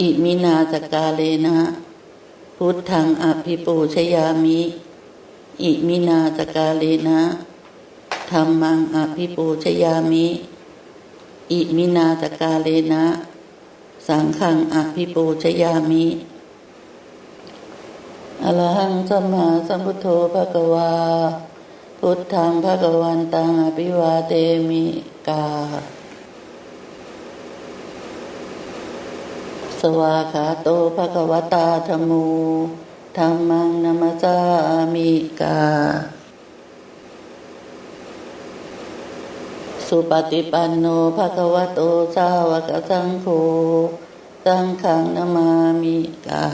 อิมินาสกาเลนะ พุทธังอภิปูชยามิ อิมินาสกาเลนะธรรมังอภิปูชยามิ อิมินาสกาเลนะ สังฆังอภิปูชยามิอรหังสัมมาสัมพุทโธภะคะวา พุทธังภะคะวันตังอภิวาเตมิกา สวาขาโตภะคะวตาธรมูธรรมังนัมสสามิกา สุปฏิปันโนภะคะวโตสาวกสังโฆสังฆังนามามิกา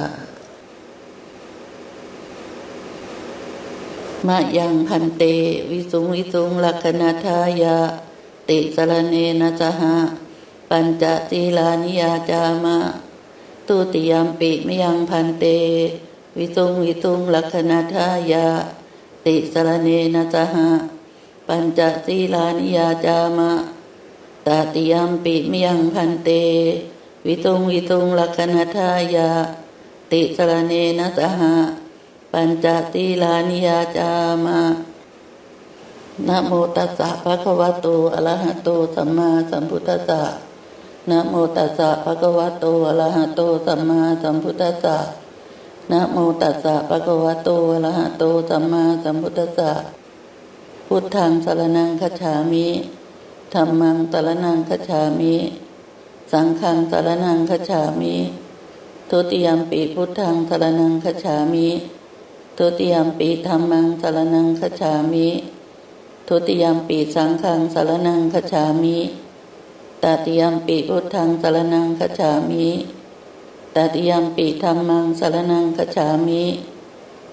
มะยังพันเต วิสุงวิสุงลักขณทายะ ติสรเนนะสหะปัญจศีลานิยาจามะ ตุติยมปิมยังพันเต วิสุงวิสุงลักขณทายะติสรเนนะสหะปัญจศีลานิยาจามะตาติยมปิมยังพันเต วิสุงวิสุงลักขณทายะติสรเนนะสหะปัญจศีลานิยาจามะนะโมตัสสะภะคะวะโตอะระหะโตสัมมาสัมพุทธัสสะ นะโมตัสสะภะคะวะโตอะระหะโตสัมมาสัมพุทธัสสะนะโมตัสสะภะคะวะโตอะระหะโตสัมมาสัมพุทธัสสะพุทธังสรณังคัจฉามิธัมมังสรณังคัจฉามิ สังฆังสรณังคัจฉามิทุติยมปีพุทธังสรณังคัจฉามิทุติยมปีธัมมังสรณังคัจฉามิทุติยมปีสังฆังสารนังคจฉามิ ตติยมปีพุทธังสารนังคจฉามิตติยมปีธรรมังสารนังคจฉามิ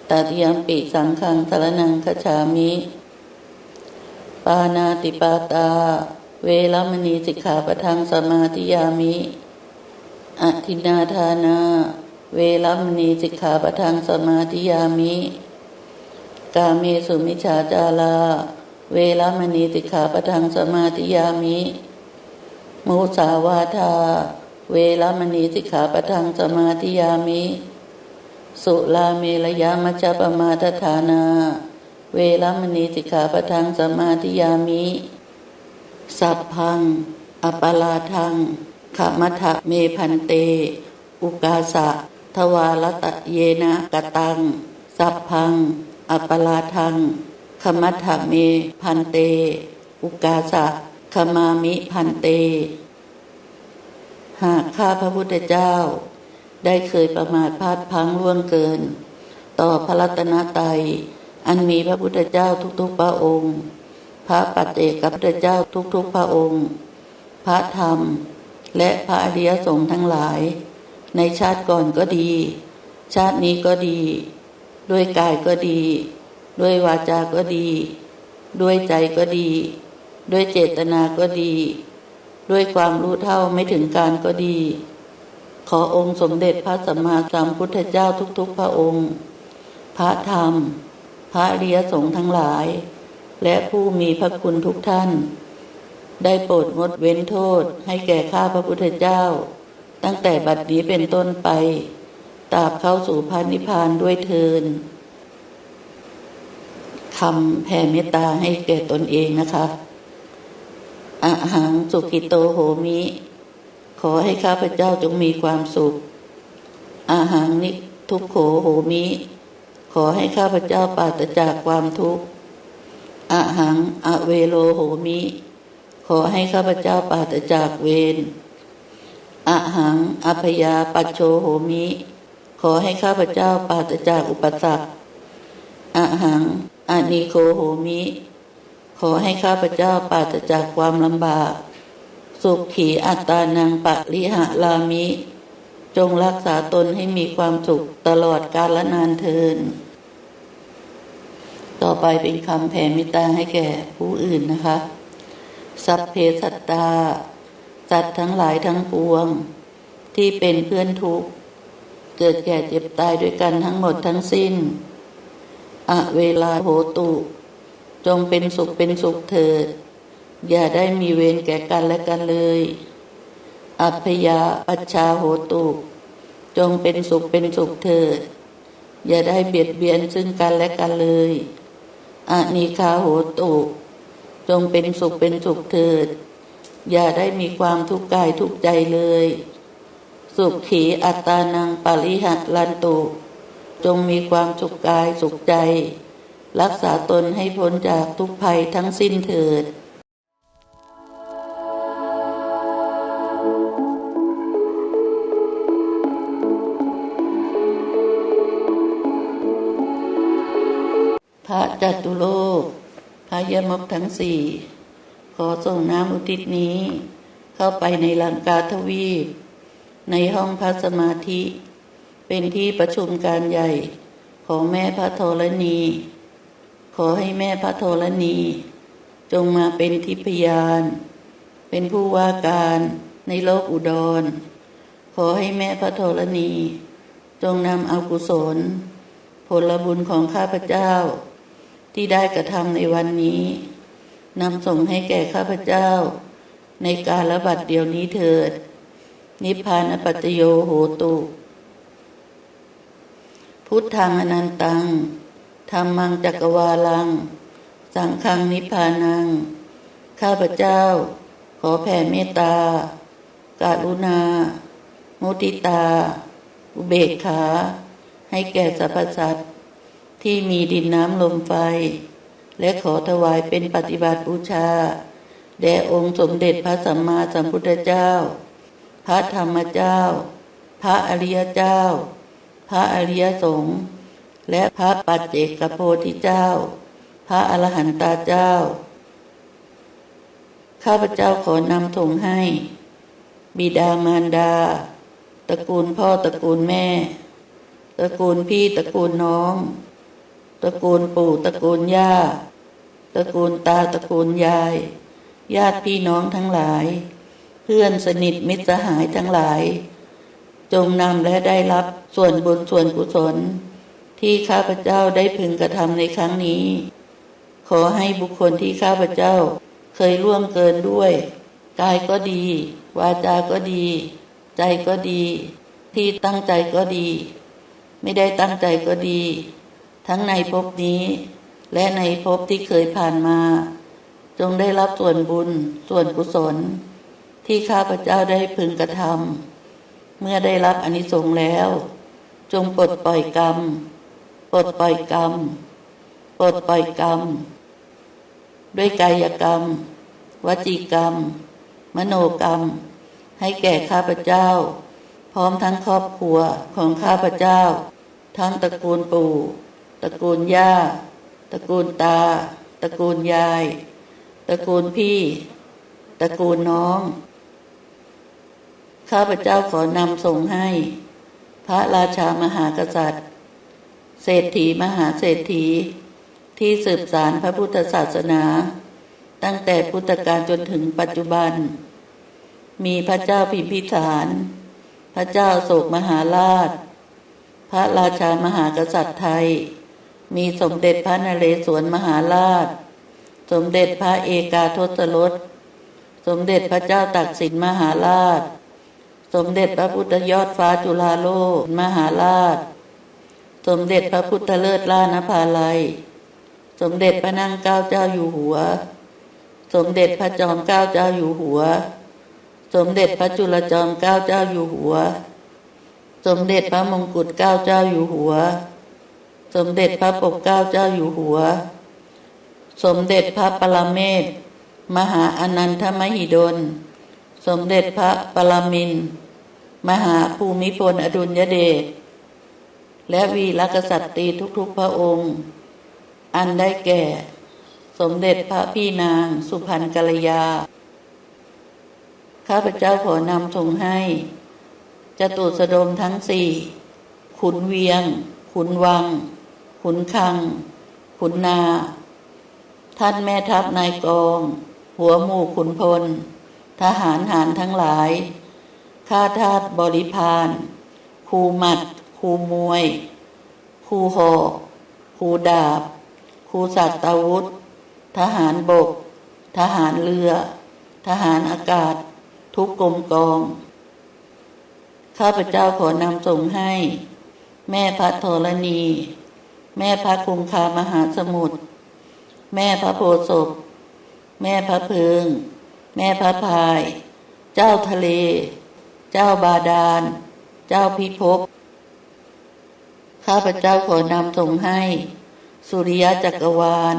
ตติยมปีสังฆังสารนังคจฉามิปานาติปาตา เวรมณีสิกขาปทังสมาธิยามิอทินาทานา เวรมณีสิกขาปทังสมาธิยามิ กาเมสุมิชาจาราเวรมณีติกขาปทังสมาธิยามิ มุสาวาทา เวรมณีสิกขาปะทังสมาธิยามิ สุลาเมรยามัจจปมาทฐานา เวรมณีสิกขาปะทังสมาธิยามิ สัพพัง อปลาทังขมัทะเมพันเต อุกาสะ ทวารตะเยนะกตัง สัพพัง อปลาทังขมัทธเมพันเต อุกาสะ ขมามิพันเต หากข้าพระพุทธเจ้า ได้เคยประมาทพลาดพังล่วงเกิน ต่อพระรัตนตรัยอันมีพระพุทธเจ้าทุกๆพระองค์ พระปัจเจกพุทธเจ้าทุกๆพระองค์ พระธรรมและพระอริยสงฆ์ทั้งหลาย ในชาติก่อนก็ดี ชาตินี้ก็ดี ด้วยกายก็ดี ด้วยวาจาก็ดี ด้วยใจก็ดี ด้วยเจตนาก็ดี ด้วยความรู้เท่าไม่ถึงการก็ดี ขอองค์สมเด็จพระสัมมาสัมพุทธเจ้าทุก ๆ พระองค์ พระธรรม พระอริยสงฆ์ทั้งหลาย และผู้มีพระคุณทุกท่าน ได้โปรดงดเว้นโทษให้แก่ข้าพระพุทธเจ้า ตั้งแต่บัดนี้เป็นต้นไปตราบเข้าสู่พระนิพพานด้วยเทินคำแผ่เมตตาให้แก่ตนเองนะคะ อาหังสุกิโตโหมิ ขอให้ข้าพเจ้าจงมีความสุข อาหังนิทุกโขโหมิ ขอให้ข้าพเจ้าปราศจากความทุกข์อาหังอเวโลโหมิ ขอให้ข้าพเจ้าปราศจากเวรอาหังอภยาปัจโชโหมิ ขอให้ข้าพเจ้าปราศจากอุปสรรคอาหังอานิโคโหมิ ขอให้ข้าพเจ้าปราศจากความลำบาก สุขขีอัตตานังปะริหะลามิ จงรักษาตนให้มีความสุขตลอดกาลนานเทิน ต่อไปเป็นคำแผ่เมตตาให้แก่ผู้อื่นนะคะ สัพเพสัตตา สัตว์ทั้งหลายทั้งปวง ที่เป็นเพื่อนทุกข์ เกิดแก่เจ็บตายด้วยกันทั้งหมดทั้งสิ้นอะเวลาโหตุ จงเป็นสุขเป็นสุขเถิด อย่าได้มีเวรแก่กันและกันเลย อัพยาปัชชาโหตุ จงเป็นสุขเป็นสุขเถิด อย่าได้เบียดเบียนซึ่งกันและกันเลยอานิคาโหตุ จงเป็นสุขเป็นสุขเถิด อย่าได้มีความทุกข์กายทุกข์ใจเลย สุขขีอัตตานังปริหัตลันตุ จงมีความสุขกายสุขใจ รักษาตนให้พ้นจากทุกภัยทั้งสิ้นเถิดพระจัตุโลกพระยมกทั้งสี่ ขอส่งน้ำอุทิศนี้ เข้าไปในลังกาทวีป ในห้องพระสมาธิ เป็นที่ประชุมการใหญ่ของแม่พระโทรณี ขอให้แม่พระโทรณี จงมาเป็นทิพยาน เป็นผู้ว่าการในโลกอุดร ขอให้แม่พระโทรณี จงนำเอากุศล ผลบุญของข้าพเจ้า ที่ได้กระทำในวันนี้นำส่งให้แก่ข้าพเจ้า ในการระบัดเดียวนี้เถิด นิพพานปัจจโยโหตุ พุทธังอนันตัง ธรรมังจักรวาลัง สังฆังนิพพานัง ข้าพเจ้า ขอแผ่เมตตา การุณา มุทิตา อุเบกขา ให้แก่สรรพสัตว์ที่มีดินน้ำลมไฟ และขอถวายเป็นปฏิบัติบูชา แด่องค์สมเด็จพระสัมมาสัมพุทธเจ้า พระธรรมเจ้า พระอริยเจ้า พระอริยสงฆ์ และพระปัจเจกโพธิเจ้า พระอรหันตาเจ้า ข้าพเจ้าขอนำถงให้ บิดามารดา ตระกูลพ่อตระกูลแม่ ตระกูลพี่ตระกูลน้อง ตระกูลปู่ตระกูลย่า ตระกูลตาตระกูลยาย ญาติพี่น้องทั้งหลาย เพื่อนสนิทมิตรสหายทั้งหลาย จงนำและได้รับส่วนบุญส่วนกุศล ที่ข้าพเจ้าได้พึงกระทำในครั้งนี้ ขอให้บุคคลที่ข้าพเจ้าเคยล่วงเกินด้วย กายก็ดี วาจา ก็ดี ใจก็ดี ที่ตั้งใจก็ดี ไม่ได้ตั้งใจก็ดี ทั้งในภพนี้ และในภพที่เคยผ่านมา จงได้รับส่วนบุญ ส่วนกุศล ที่ข้าพเจ้าได้พึงกระทำเมื่อได้รับอนิสงส์แล้ว จงปลดปล่อยกรรม ปลดปล่อยกรรมปลดปล่อยกรรม ด้วยกายกรรม วจีกรรม มโนกรรม ให้แก่ข้าพเจ้า พร้อมทั้งครอบครัวของข้าพเจ้า ทั้งตระกูลปู่ ตระกูลย่า ตระกูลตา ตระกูลยาย ตระกูลพี่ ตระกูลน้อง ข้าพเจ้าขอนำส่งให้ พระราชามหากษัตริย์ เศรษฐีมหาเศรษฐี ที่สืบสารพระพุทธศาสนา ตั้งแต่พุทธกาลจนถึงปัจจุบัน มีพระเจ้าพิมพิสาร พระเจ้าโศกมหาราช พระราชามหากษัตริย์ไทย มีสมเด็จพระนเรศวรมหาราช สมเด็จพระเอกาทศรสสมเด็จพระเจ้าตักสินมหาราช สมเด็จพระพุทธยอดฟ้าจุฬาโลกมหาราช สมเด็จพระพุทธเลิศล่านภาลัย สมเด็จพระนั่งเก้าเจ้าอยู่หัว สมเด็จพระจอมเก้าเจ้าอยู่หัว สมเด็จพระจุลจอมเก้าเจ้าอยู่หัว สมเด็จพระมงกุฎเก้าเจ้าอยู่หัว สมเด็จพระปกเก้าเจ้าอยู่หัว สมเด็จพระปรเมศมหาอนันทมหิดล สมเด็จพระปรมิน มหาภูมิพลอดุลยเดช และวีรกษัตริย์ทุกๆพระองค์ อันได้แก่ สมเด็จพระพี่นาง สุพรรณกัลยา ข้าพเจ้าขอนำส่งให้จตุสดมทั้งสี่ขุนเวียง ขุนวัง ขุนคัง ขุนนา ท่านแม่ทัพนายกอง หัวหมู่ขุนพล ทหารหารทั้งหลาย ข้าทาสบริพารครูหมัด ครูมวย ครูหอกครูดาบ ครูสัตาวุธ ทหารบก ทหารเรือ ทหารอากาศ ทุกกรมกอง ข้าพเจ้าขอนำส่งให้ แม่พระธรณี แม่พระคุงคามหาสมุทร แม่พระโพศพ แม่พระพึง แม่พระพาย เจ้าทะเล เจ้าบาดาล เจ้าพิภพ ข้าพเจ้าขอนำส่งให้ สุริยะจักรวาล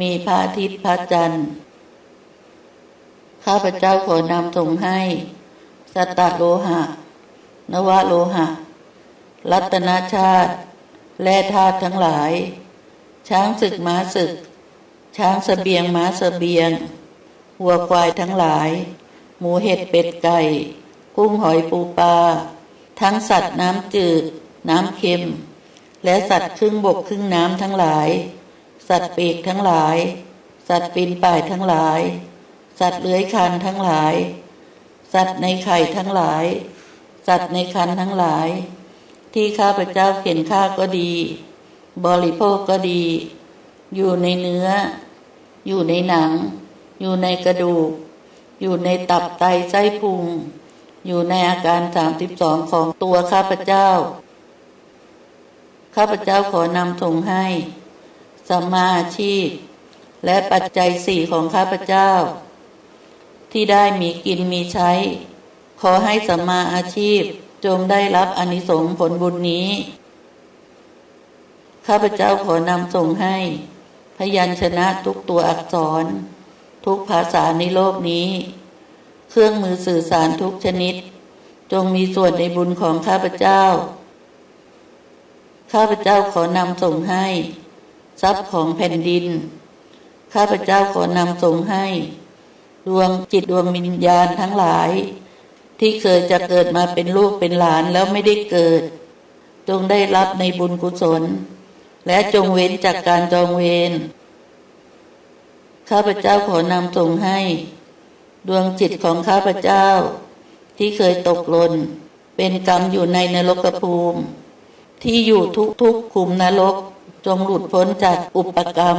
มีพระอาทิตย์พระจันทร์ ข้าพเจ้าขอนำส่งให้ สัตตโลหะ นวโลหะ รัตนาชาติ และธาตุทั้งหลาย ช้างศึกม้าศึก ช้างสเสบียงม้าสเสบียงวัวควายทั้งหลาย หมูเห็ดเป็ดไก่ กุ้งหอยปูปลาทั้งสัตว์น้ำจืดน้ำเค็ม และสัตว์ครึ่งบกครึ่งน้ำทั้งหลาย สัตว์ปีกทั้งหลาย สัตว์ปีนป่ายทั้งหลาย สัตว์เลื้อยคลานทั้งหลาย สัตว์ในไข่ทั้งหลาย สัตว์ในคันทั้งหลาย ที่ข้าพเจ้าเข็นฆ่าก็ดี บริโภคก็ดี อยู่ในเนื้อ อยู่ในหนัง อยู่ในกระดูก อยู่ในตับไตไส้พุงอยู่ในอาการสามสิบสองของตัวข้าพเจ้า ข้าพเจ้าขอนำส่งให้สัมมาอาชีพ และปัจจัยสี่ของข้าพเจ้า ที่ได้มีกินมีใช้ ขอให้สัมมาอาชีพจงได้รับอนิสงส์ผลบุญนี้ ข้าพเจ้าขอนำส่งให้ พยัญชนะทุกตัวอักษร ทุกภาษาในโลกนี้ เครื่องมือสื่อสารทุกชนิด จงมีส่วนในบุญของข้าพเจ้า ข้าพเจ้าขอนำส่งให้ ทรัพย์ของแผ่นดิน ข้าพเจ้าขอนำส่งให้ ดวงจิตดวงวิญญาณทั้งหลาย ที่เคยจะเกิดมาเป็นลูกเป็นหลานแล้วไม่ได้เกิด จงได้รับในบุญกุศล และจงเว้นจากการจองเวรข้าพเจ้าขอนำส่งให้ ดวงจิตของข้าพเจ้า ที่เคยตกหล่นเป็นกรรมอยู่ในนรกภูมิ ที่อยู่ทุกทุกขุมนรก จงหลุดพ้นจากอุปกรรม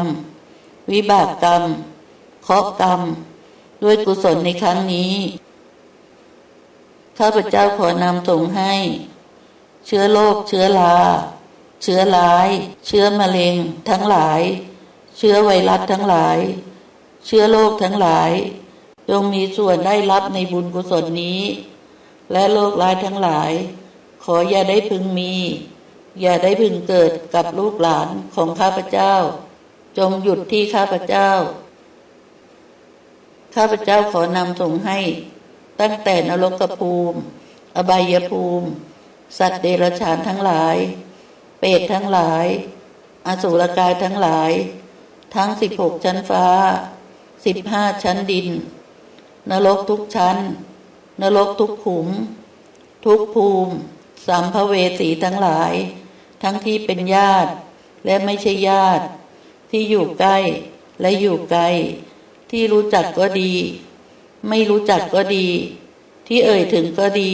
วิบากกรรมเคาะกรรม ด้วยกุศลในครั้งนี้ ข้าพเจ้าขอนำส่งให้ เชื้อโรคเชื้อราเชื้อร้าย เชื้อมะเร็ง ทั้งหลาย เชื้อไวรัสทั้งหลาย เชื้อโรคทั้งหลายจงมีส่วนได้รับในบุญกุศลนี้ และโรคร้ายทั้งหลาย ขออย่าได้พึงมี อย่าได้พึงเกิดกับลูกหลานของข้าพเจ้า จงหยุดที่ข้าพเจ้า ข้าพเจ้าขอนำส่งให้ ตั้งแต่นรกภูมิ อบายภูมิ สัตว์เดรัจฉานทั้งหลาย เปรตทั้งหลาย อสุรกายทั้งหลาย ทั้งสิบหกชั้นฟ้าสิบห้าชั้นดิน นรกทุกชั้น นรกทุกขุม ทุกภูมิสัมภเวสีทั้งหลาย ทั้งที่เป็นญาติ และไม่ใช่ญาติ ที่อยู่ใกล้และอยู่ไกล ที่รู้จักก็ดี ไม่รู้จักก็ดี ที่เอ่ยถึงก็ดี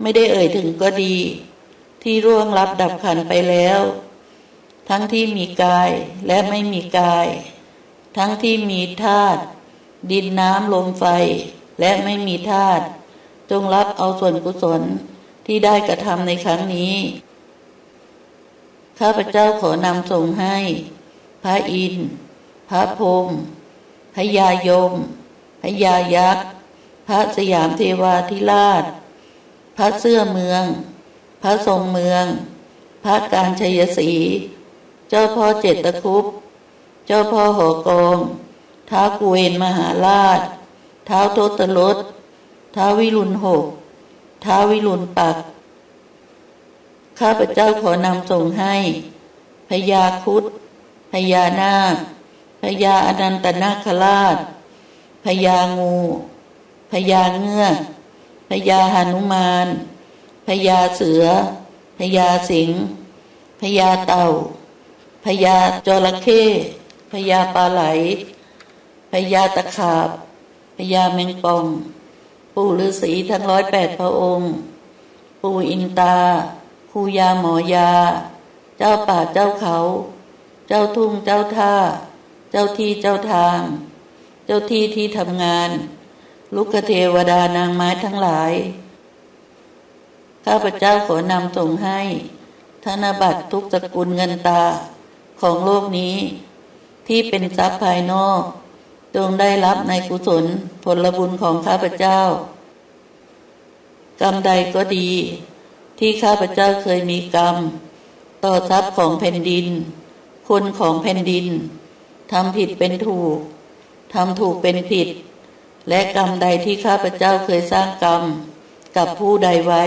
ไม่ได้เอ่ยถึงก็ดี ที่ร่วงรับดับขันไปแล้ว ทั้งที่มีกายและไม่มีกาย ทั้งที่มีธาตุดินน้ำลมไฟและไม่มีธาตุจงรับเอาส่วนกุศลที่ได้กระทำในครั้งนี้ ข้าพเจ้าขอนำส่งให้ พระอินทร์พระพรมพระยายมพระยายักษ์ พระสยามเทวาธิราช พระเสื้อเมือง พระทรงเมือง พระการชัยศรีเจ้าพ่อเจตคุปเจ้าพ่อหอกองท้าวกุเวนมหาราช ท้าวโทตรสท้าววิรุณหกท้าววิรุณปัก ข้าพเจ้าขอนำส่งให้พญาคุดพญานาคพญาอนันตนาคราชพญางูพญาเงือกพญาหนุมานพญาเสือพญาสิงห์พญาเต่าพญาจระเข้พญาปลาไหลพญาตะขาบพญาแมงป่อง ปู่ฤาษีทั้งร้อยแปดพระองค์ ปู่อินตา ครูยาหมอยา เจ้าป่าเจ้าเขา เจ้าทุ่งเจ้าท่า เจ้าที่เจ้าทาง เจ้าที่ที่ทำงาน ลุกเทวดานางไม้ทั้งหลาย ข้าพเจ้าขอนำส่งให้ ธนบัตรทุกสกุลเงินตาของโลกนี้ ที่เป็นทรัพย์ภายนอกจงได้รับในกุศลผลบุญของข้าพเจ้ากรรมใดก็ดี ที่ข้าพเจ้าเคยมีกรรม ต่อทรัพย์ของแผ่นดิน คนของแผ่นดินทำผิดเป็นถูกทำถูกเป็นผิด และกรรมใดที่ข้าพเจ้าเคยสร้างกรรม กับผู้ใดไว้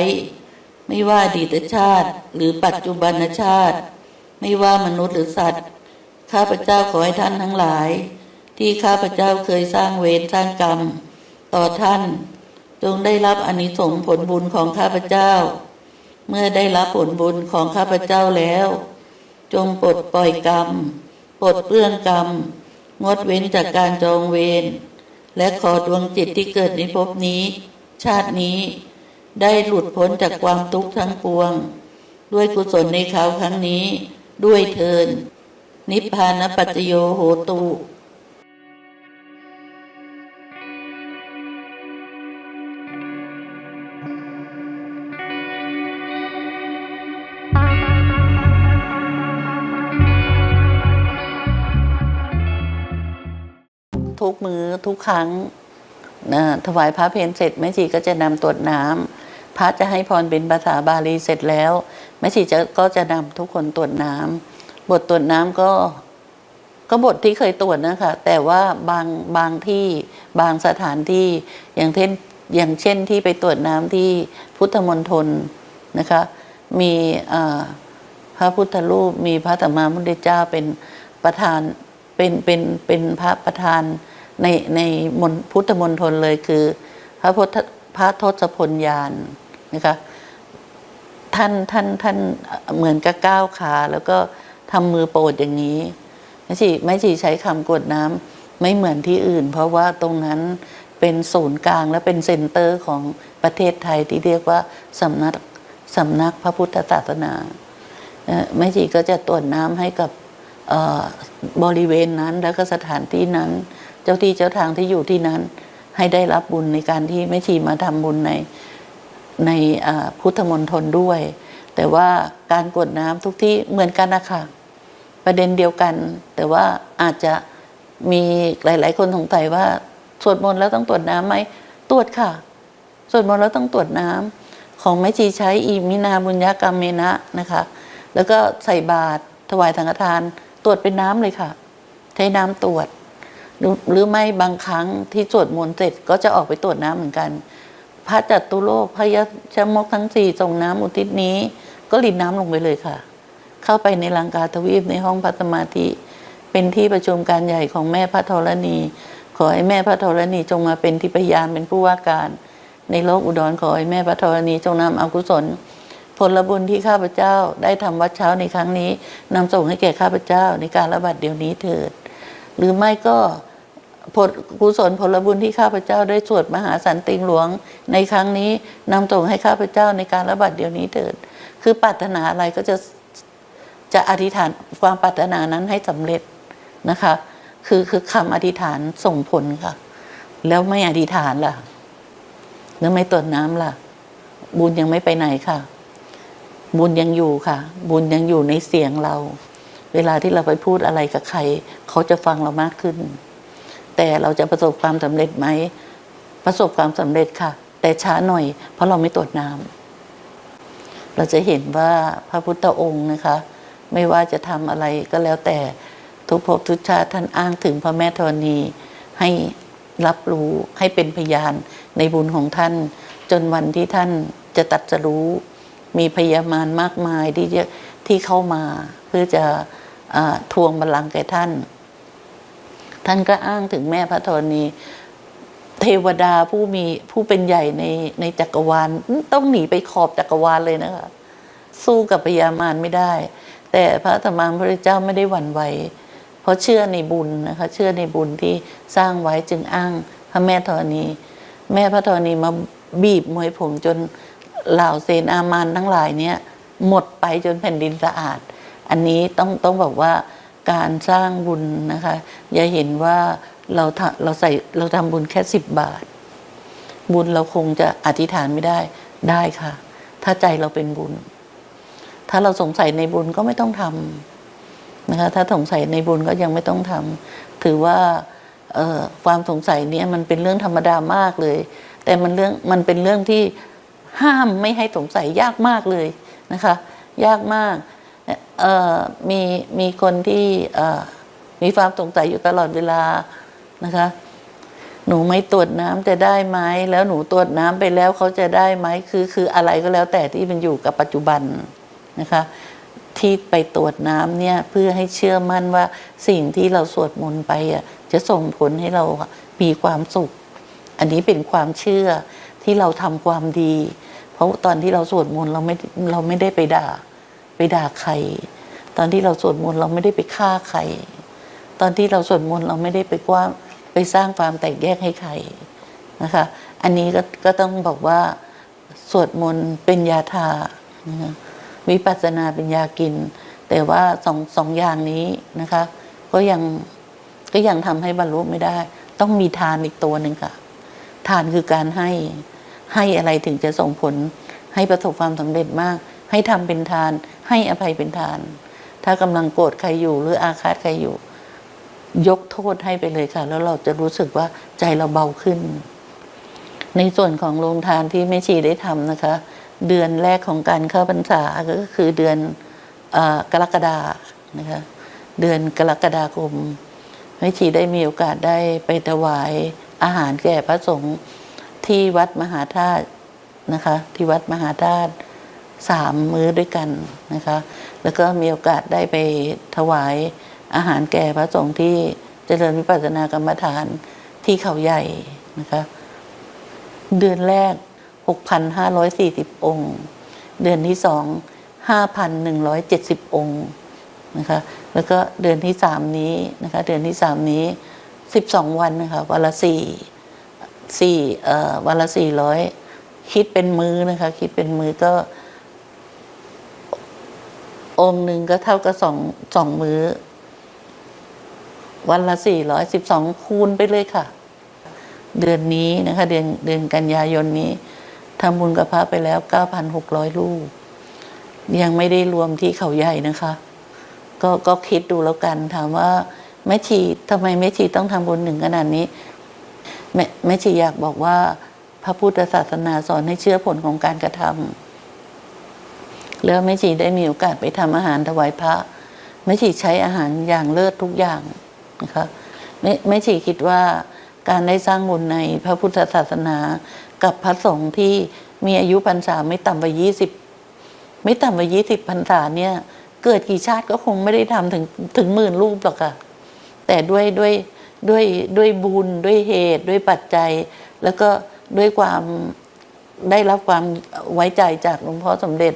ไม่ว่าดีตชาติหรือปัจจุบันชาติ ไม่ว่ามนุษย์หรือสัตว์ ข้าพเจ้าขอให้ท่านทั้งหลาย ที่ข้าพเจ้าเคยสร้างเวรสร้างกรรม ต่อท่าน จงได้รับอานิสงส์ผลบุญของข้าพเจ้า เมื่อได้รับผลบุญของข้าพเจ้าแล้ว จงปลดปล่อยกรรม ปลดเปลื้องกรรม งดเว้นจากการจองเวร และขอดวงจิตที่เกิดในภพนี้ ชาตินี้ ได้หลุดพ้นจากความทุกข์ทั้งปวง ด้วยกุศลในคราวครั้งนี้ ด้วยเทิน นิพพานปัจจโยโหตุ ทุกมือทุกครั้งนะถวายพระเพลเสร็จแม่ชีก็จะนำตรวจน้ำพระจะให้พรเป็นภาษาบาลีเสร็จแล้วแม่ชีจะก็จะนำทุกคนตรวจน้ำบทตรวจน้ำก็ก็บทที่เคยตรวจนะคะ แต่ว่าบางบางที่บางสถานที่อย่างเช่นอย่างเช่นที่ไปตรวจน้ำที่พุทธมณฑลนะคะ มีพระพุทธรูปมีพระสัมมามุทธเจ้าเป็นประธานเป็นเป็นเป็นพระประธาน ในในมณพุทธมณฑลเลยคือ พระพุทธพระทศพลยานนะคะท่านท่านท่านเหมือนกับก้าวขาแล้วก็ทำมือโปรดอย่างนี้ไม่ใช่ไม่ใช่ใช้คำกดน้ำไม่เหมือนที่อื่น เพราะว่าตรงนั้นเป็นศูนย์กลางและเป็นเซ็นเตอร์ของประเทศไทยที่เรียกว่าสำนักสำนักพระพุทธศาสนาแม่ชีก็จะตรวจน้ำให้กับบริเวณนั้นแล้วก็สถานที่นั้น เจ้าที่เจ้าทางที่อยู่ที่นั้น ให้ได้รับบุญในการที่แม่ชีมาทำบุญในในพุทธมณฑลด้วย แต่ว่าการกวดน้ำทุกที่เหมือนกันนะคะประเด็นเดียวกัน แต่ว่าอาจจะมีหลาย ๆ คนสงสัยว่าสวดมนต์แล้วต้องตรวจน้ำไหมตรวจค่ะสวดมนต์แล้วต้องตรวจน้ำของแม่ชีใช้อีมินาบุญญากรรมเมนะนะคะ แล้วก็ใส่บาตรถวายสังฆทาน ตรวจเป็นน้ำเลยค่ะ ใช้น้ำตรวจ หรือหรือไม่บางครั้งที่สวดมนต์เสร็จก็จะออกไปตรวจน้ำเหมือนกัน พระจัตุโลกพระยชมกทั้งสี่ส่งน้ำอุทิศนี้ ก็รินน้ำลงไปเลยค่ะ เข้าไปในลังกาทวีปในห้องพระสมาธิ เป็นที่ประชุมการใหญ่ของแม่พระธรณี ขอให้แม่พระธรณีจงมาเป็นที่พยานเป็นผู้ว่าการ ในโลกอุดรขอให้แม่พระธรณีจงนำอกุศลผลบุญที่ข้าพเจ้าได้ทำวัดเช้าในครั้งนี้นำส่งให้แก่ข้าพเจ้าในการระบาดเดี๋ยวนี้เถิด หรือไม่ก็ ผลกุศลผลบุญที่ข้าพเจ้าได้สวดมหาสันติงหลวง ในครั้งนี้นำส่งให้ข้าพเจ้าในการระบาดเดี๋ยวนี้เถิด คือปรารถนาอะไรก็จะจะอธิษฐานความปรารถนานั้นให้สำเร็จนะคะ คือคือคำอธิษฐานส่งผลค่ะ แล้วไม่อธิษฐานล่ะ แล้วไม่ตรวจน้ำล่ะ บุญยังไม่ไปไหนค่ะ บุญยังอยู่ค่ะ บุญยังอยู่ในเสียงเรา เวลาที่เราไปพูดอะไรกับใคร เขาจะฟังเรามากขึ้น แต่เราจะประสบความสำเร็จไหมประสบความสำเร็จค่ะ แต่ช้าหน่อย เพราะเราไม่ตรวจน้ำเราจะเห็นว่าพระพุทธองค์นะคะ ไม่ว่าจะทำอะไรก็แล้วแต่ทุกภพทุกชาติท่านอ้างถึงพระแม่ธรณีให้รับรู้ให้เป็นพยานในบุญของท่าน จนวันที่ท่านจะตัดจะรู้ มีพยามารมากมายที่ที่เข้ามาเพื่อจะอ่าทวงบัลลังก์แก่ท่าน ท่านก็อ้างถึงแม่พระธรณีเทวดาผู้มีผู้เป็นใหญ่ในในจักรวาลต้องหนีไปขอบจักรวาลเลยนะคะ สู้กับพยามารไม่ได้ แต่พระธรรมพระเจ้าไม่ได้หวั่นไหวเพราะเชื่อในบุญนะคะ เชื่อในบุญที่สร้างไว้จึงอ้างพระแม่ธรณี แม่พระธรณีมาบีบมวยผมจนเหล่าเซนอามานทั้งหลายเนี่ยหมดไปจนแผ่นดินสะอาด อันนี้ต้องต้องบอกว่า การสร้างบุญนะคะอย่าเห็นว่าเราทำเราใส่เราทำบุญแค่สิบบาท บุญเราคงจะอธิษฐานไม่ได้ได้ค่ะ ถ้าใจเราเป็นบุญ ถ้าเราสงสัยในบุญก็ไม่ต้องทำนะคะ ถ้าสงสัยในบุญก็ยังไม่ต้องทำถือว่าความสงสัยนี้มันเป็นเรื่องธรรมดามากเลย แต่มันเรื่องมันเป็นเรื่องที่ห้ามไม่ให้สงสัยยากมากเลยนะคะ ยากมาก มีมีคนที่มีความสงสัยอยู่ตลอดเวลานะคะ หนูไม่ตรวจน้ำจะได้ไหมแล้วหนูตรวจน้ำไปแล้วเขาจะได้ไหมคือคืออะไรก็แล้วแต่ที่มันอยู่กับปัจจุบันนะคะ ที่ไปตรวจน้ำเนี่ยเพื่อให้เชื่อมั่นว่าสิ่งที่เราสวดมนต์ไปอะจะส่งผลให้เรามีความสุข อันนี้เป็นความเชื่อที่เราทำความดี เพราะตอนที่เราสวดมนต์เราไม่เราไม่ได้ไปด่า ไปด่าใคร ตอนที่เราสวดมนต์เราไม่ได้ไปฆ่าใคร ตอนที่เราสวดมนต์เราไม่ได้ไปกว้าไปสร้างความแตกแยกให้ใครนะคะ อันนี้ก็ก็ต้องบอกว่าสวดมนต์เป็นยาทานะคะวิปัสสนาเป็นยากิน แต่ว่าสองสองอย่างนี้นะคะ ก็ยังก็ยังทำให้บรรลุไม่ได้ ต้องมีทานอีกตัวหนึ่งค่ะ ทานคือการให้ให้อะไรถึงจะส่งผลให้ประสบความสำเร็จมาก ให้ทำเป็นทาน ให้อภัยเป็นทาน ถ้ากำลังโกรธใครอยู่ หรืออาฆาตใครอยู่ ยกโทษให้ไปเลยค่ะ แล้วเราจะรู้สึกว่าใจเราเบาขึ้น ในส่วนของโรงทานที่แม่ชีได้ทำนะคะ เดือนแรกของการเข้าพรรษาก็คือเดือนอกรกฎานะคะเดือนกรกฎาคมแม่ชีได้มีโอกาสได้ไปถวายอาหารแก่พระสงฆ์ที่วัดมหาธาตุนะคะ ที่วัดมหาธาตุ สามมื้อด้วยกันนะคะ แล้วก็มีโอกาสได้ไปถวายอาหารแก่พระสงฆ์ที่เจริญวิปัสสนากรรมฐานที่เขาใหญ่นะคะ เดือนแรก 6,540 องค์ เดือนที่สอง 5,170 องค์นะคะ แล้วก็เดือนที่สามนี้นะคะ เดือนที่สามนี้ 12 วันนะคะ วันละสี่สี่เอ่อวันละสี่ร้อยคิดเป็นมือนะคะ คิดเป็นมือก็ องค์หนึ่งก็เท่ากับสองสองมือวันละสี่ร้อยสิบสองคูณไปเลยค่ะ เดือนนี้นะคะ เดือนเดือนกันยายนนี้ทำบุญกับพระไปแล้ว9,600ลูก ยังไม่ได้รวมที่เขาใหญ่นะคะ ก็ก็คิดดูแล้วกันถามว่าแม่ชีทำไมแม่ชีต้องทำบุญหนึ่งขนาดนี้แม่แม่ชีอยากบอกว่า พระพุทธศาสนาสอนให้เชื่อผลของการกระทำ แล้วแม่ชีได้มีโอกาสไปทำอาหารถวายพระแม่ชีใช้อาหารอย่างเลิศทุกอย่างนะคะแม่แม่ชีคิดว่าการได้สร้างบุญในพระพุทธศาสนา กับพระสงฆ์ที่มีอายุพรรษาไม่ต่ำกว่ายี่สิบไม่ต่ำกว่ายี่สิบพรรษาเนี่ย เกิดกี่ชาติก็คงไม่ได้ทำถึงถึงหมื่นรูปหรอกค่ะแต่ด้วยด้วยด้วยด้วยบุญด้วยเหตุด้วยปัจจัย แล้วก็ด้วยความได้รับความไว้ใจจากหลวงพ่อสมเด็จ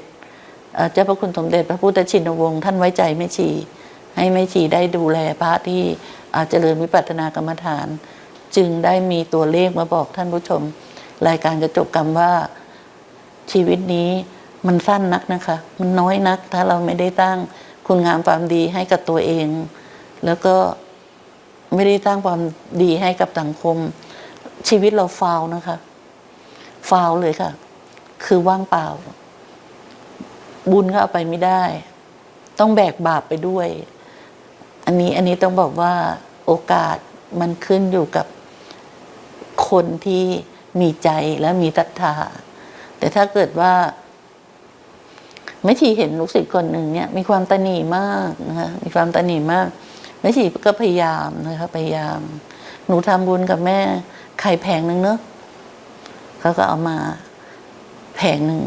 เจ้าพระคุณสมเด็จพระพุทธชินวงศ์ท่านไว้ใจแม่ชี ให้แม่ชีได้ดูแลพระที่เจริญวิปัสสนากรรมฐาน จึงได้มีตัวเลขมาบอกท่านผู้ชม รายการกระจกกรรมว่าชีวิตนี้มันสั้นนักนะคะ มันน้อยนัก ถ้าเราไม่ได้ตั้งคุณงามความดีให้กับตัวเอง แล้วก็ไม่ได้ตั้งความดีให้กับสังคม ชีวิตเราฟาวนะคะ ฟาวเลยค่ะ คือว่างเปล่า บุญก็เอาไปไม่ได้ ต้องแบกบาปไปด้วย อันนี้อันนี้ต้องบอกว่าโอกาสมันขึ้นอยู่กับคนที่มีใจและมีศรัทธา แต่ถ้าเกิดว่าแม่ชีเห็นลูกศิษย์คนหนึ่งเนี่ย มีความตระหนีมากนะคะมีความตระหนีมากแม่ชีก็พยายามนะคะพยายาม หนูทำบุญกับแม่ไข่แผงหนึ่งเนอะเขาก็เอามาแผงหนึ่ง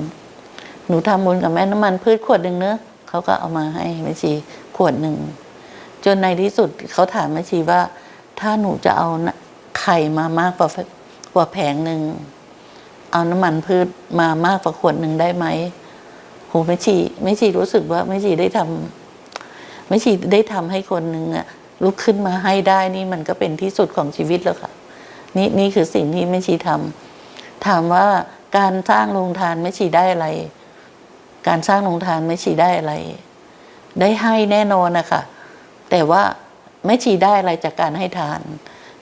หนูทำบุญกับแม่น้ำมันพืชขวดหนึ่งเนอะเขาก็เอามาให้แม่ชีขวดหนึ่งจนในที่สุดเขาถามแม่ชีว่า ถ้าหนูจะเอาไข่มามากกว่ากว่าแผงหนึ่งเอาน้ำมันพืชมามากกว่าขวดหนึ่งได้ไหมโหแม่ชีแม่ชีรู้สึกว่าแม่ชีได้ทำไม่ชีได้ทำให้คนหนึ่งอะลุกขึ้นมาให้ได้นี่มันก็เป็นที่สุดของชีวิตแล้วค่ะ นี่นี่คือสิ่งที่แม่ชีทำถามว่าการสร้างโรงทานแม่ชีได้อะไร การสร้างโรงทานแม่ชีได้อะไร ได้ให้แน่นอนนะคะแต่ว่าแม่ชีได้อะไรจากการให้ทาน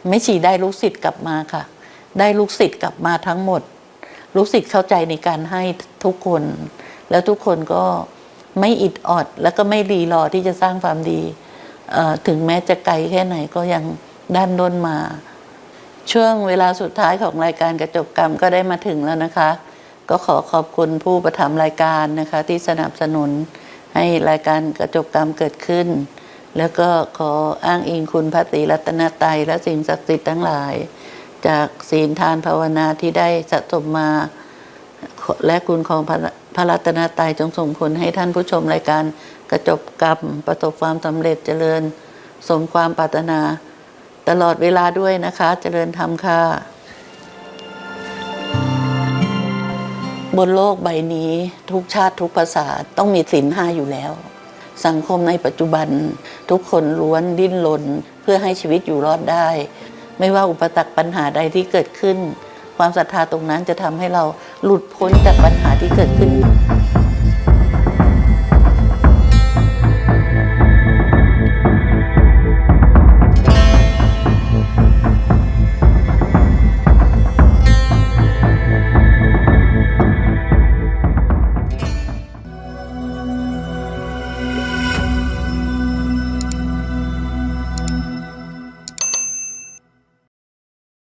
แม่ชีได้ลูกศิษย์กลับมาค่ะ ได้ลูกศิษย์กลับมาทั้งหมดรู้สึกเข้าใจในการให้ทุกคน แล้วทุกคนก็ไม่อิดออด แล้วก็ไม่รีรอที่จะสร้างความดีถึงแม้จะไกลแค่ไหนก็ยังด้านด้นมา ช่วงเวลาสุดท้ายของรายการกระจกกรรมก็ได้มาถึงแล้วนะคะ ก็ขอขอบคุณผู้ประทำรายการนะคะ ที่สนับสนุนให้รายการกระจกกรรมเกิดขึ้น แล้วก็ขออ้างอิงคุณพระศรีรัตนตรัยและสิ่งศักดิ์สิทธิ์ทั้งหลาย จากศีลทานภาวนาที่ได้สะสมมา และคุณของพระพระรัตนตรัยจงส่งผลให้ท่านผู้ชมรายการกระจบกรรมประสบความสำเร็จเจริญ สมความปรารถนา ตลอดเวลาด้วยนะคะ เจริญธรรมค่ะ บนโลกใบนี้ทุกชาติทุกภาษาต้องมีศีลห้าอยู่แล้ว สังคมในปัจจุบัน ทุกคนล้วนดิ้นรนเพื่อให้ชีวิตอยู่รอดได้ ไม่ว่าอุปสรรคปัญหาใดที่เกิดขึ้น ความศรัทธาตรงนั้นจะทำให้เราหลุดพ้นจากปัญหาที่เกิดขึ้น